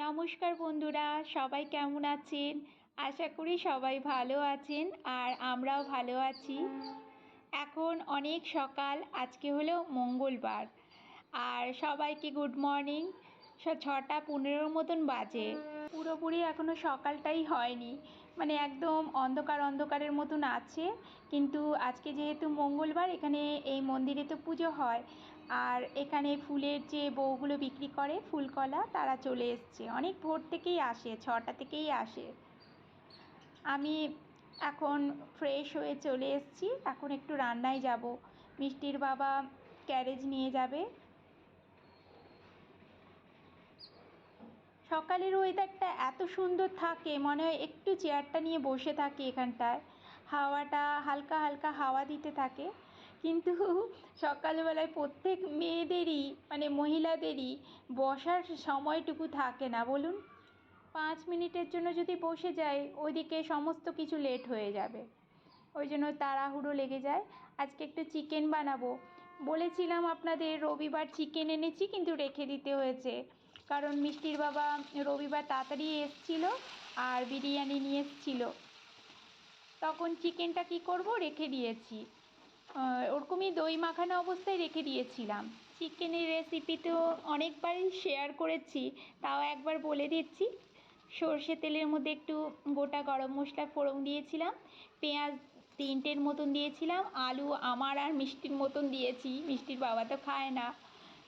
নমস্কার বন্ধুরা, সবাই কেমন আছেন? আশা করি সবাই ভালো আছেন আর আমরাও ভালো আছি। এখন অনেক সকাল, আজকে হলো মঙ্গলবার। আর সবাইকে গুড মর্নিং ছটা পনেরোর মতন বাজে। পুরোপুরি এখনও সকালটাই হয়নি। মানে একদম অন্ধকার অন্ধকারের মতন আছে। কিন্তু আজকে যেহেতু মঙ্গলবার, এখানে এই মন্দিরে তো পুজো হয়। আর এখানে ফুলের যে বউগুলো বিক্রি করে, ফুলকলা, তারা চলে এসছে। অনেক ভোর থেকেই আসে, ছটা থেকেই আসে। আমি এখন ফ্রেশ হয়ে চলে এসেছি। এখন একটু রান্নায় যাব। মিষ্টির বাবা ক্যারেজ নিয়ে যাবে। সকালের ওয়েদারটা এত সুন্দর থাকে, মনে হয় একটু চেয়ারটা নিয়ে বসে থাকি এখানটায়। হাওয়াটা হালকা হালকা হাওয়া দিতে থাকে। কিন্তু সকালবেলায় প্রত্যেক মেয়েদেরই মানে মহিলাদেরই বসার সময়টুকু থাকে না, বলুন? পাঁচ মিনিটের জন্য যদি বসে যাই ওইদিকে সমস্ত কিছু লেট হয়ে যাবে। ওই জন্য তাড়াহুড়ো লেগে যায়। আজকে একটু চিকেন বানাবো। বলেছিলাম আপনাদের রবিবার চিকেন এনেছি, কিন্তু রেখে দিতে হয়েছে। কারণ মিষ্টির বাবা রবিবার তাড়াতাড়ি এসছিল আর বিরিয়ানি নিয়ে এসছিল। তখন চিকেনটা কি করব? রেখে দিয়েছি। ওরকমই দই মাখানো অবস্থায় রেখে দিয়েছিলাম। চিকেনের রেসিপি তো অনেকবারই শেয়ার করেছি, তাও একবার বলে দিচ্ছি। সর্ষে তেলের মধ্যে একটু গোটা গরম মশলা ফোড়ন দিয়েছিলাম, পেঁয়াজ তিনটের মতন দিয়েছিলাম, আলু আমার আর মিষ্টির মতন দিয়েছি, মিষ্টির বাবা তো খায় না।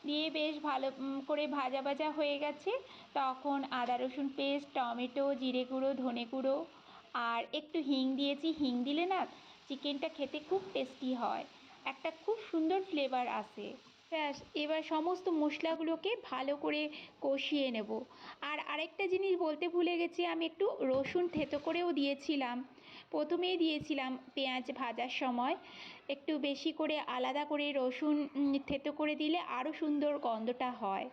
দিয়ে বেশ ভালো করে ভাজা ভাজা হয়ে গেছে। তখন আদা, রসুন পেস্ট টমেটো, জিরে গুঁড়ো, ধনে গুঁড়ো আর একটু হিং দিয়েছি। হিং দিলে না চিকেনটা খেতে খুব টেস্টি হয়। একটা খুব সুন্দর ফ্লেভার আসে ব্যাস, এবার সমস্ত মশলাগুলোকে ভালো করে কষিয়ে নেব। আর আরেকটা জিনিস বলতে ভুলে গেছি, আমি একটু রসুন থেতো করেও দিয়েছিলাম। প্রথমেই দিয়েছিলাম পেঁয়াজ ভাজার সময়। একটু বেশি করে আলাদা করে রসুন থেতো করে দিলে আরও সুন্দর গন্ধটা হয়।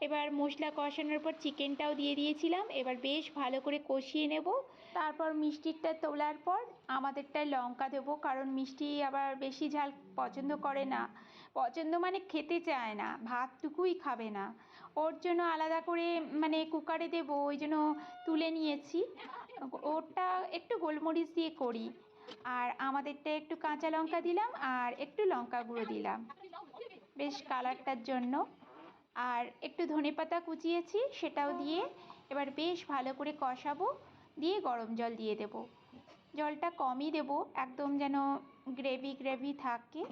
এবার মশলা কষানোর পর চিকেনটাও দিয়ে দিয়েছিলাম। এবার বেশ ভালো করে কষিয়ে নেব। তারপর মিষ্টিটা তোলার পর আমাদেরটায় লঙ্কা দেবো, কারণ মিষ্টি আবার বেশি ঝাল পছন্দ করে না। পছন্দ মানে খেতে চায় না, ভাতটুকুই খাবে না। ওর জন্য আলাদা করে মানে কুকারে দেবো, ওই জন্য তুলে নিয়েছি। ওরটা একটু গোলমরিচ দিয়ে করি। আর আমাদেরটা একটু কাঁচা লঙ্কা দিলাম, আর একটু লঙ্কা গুঁড়ো দিলাম। বেশ কালারটার জন্য। আর একটু ধনে পাতা কুচিয়েছি সেটাও দিয়ে এবার বেশ ভালো করে কষাবো দিয়ে গরম জল দিয়ে দেব। জলটা কমই দেব একদম যেন গ্রেভি গ্রেভি থাকে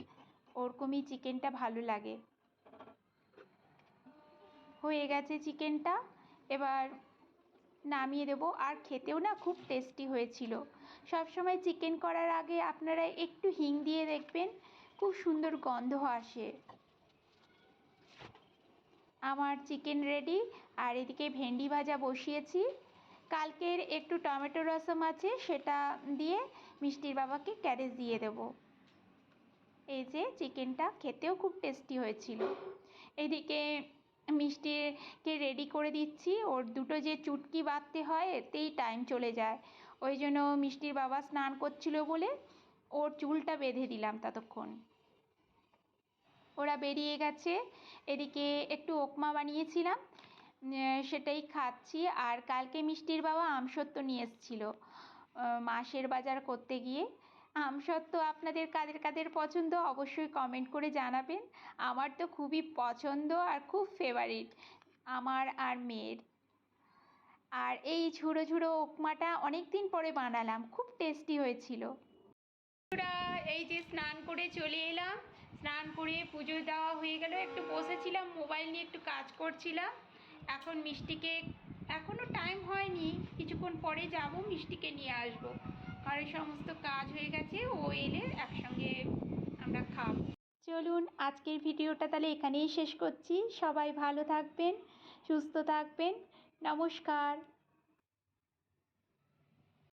ওরকমই চিকেনটা ভালো লাগে। হয়ে গেছে চিকেনটা এবার নামিয়ে দেবো আর খেতেও না খুব টেস্টি হয়েছিল। সবসময় চিকেন করার আগে আপনারা একটু হিং দিয়ে দেখবেন খুব সুন্দর গন্ধ আসে। আমার চিকেন রেডি আর এদিকে ভেন্ডি ভাজা বসিয়েছি। কালকের একটু টমেটো রসম আছে, সেটা দিয়ে মিষ্টির বাবাকে ক্যারেজ দিয়ে দেব। এই যে চিকেনটা খেতেও খুব টেস্টি হয়েছিল। এদিকে মিষ্টিকে রেডি করে দিচ্ছি। ওর দুটো যে চুটকি বাঁধতে হয়, এতেই টাইম চলে যায়। ওই জন্য মিষ্টির বাবা স্নান করছিল বলে ওর চুলটা বেঁধে দিলাম ততক্ষণ। ওরা বেরিয়ে গেছে। এদিকে একটু ওকমা বানিয়েছিলাম সেটাই খাচ্ছি। আর কালকে মিষ্টির বাবা আমসত্ত্ব নিয়ে এসেছিল মাসের বাজার করতে গিয়ে। আমসত্ত্ব আপনাদের কাদের কাদের পছন্দ অবশ্যই কমেন্ট করে জানাবেন। আমার তো খুবই পছন্দ আর খুব ফেভারিট আমার আর মেয়ের। আর এই ঝুড়ো ঝুড়ো উপমাটা অনেক দিন পরে বানালাম, খুব টেস্টি হয়েছিল। এই যে স্নান করে চলে এলাম স্নান করে পুজো দেওয়া হয়ে গেল। একটু বসেছিলাম, মোবাইল নিয়ে একটু কাজ করছিলাম। এখন মিষ্টিকে এখনও টাইম হয়নি। কিছুক্ষণ পরে যাব, মিষ্টিকে নিয়ে আসব। ঘরের সমস্ত কাজ হয়ে গেছে, ও এলে একসঙ্গে আমরা খাব। চলুন, আজকের ভিডিওটা তাহলে এখানেই শেষ করছি। সবাই ভালো থাকবেন, সুস্থ থাকবেন। নমস্কার।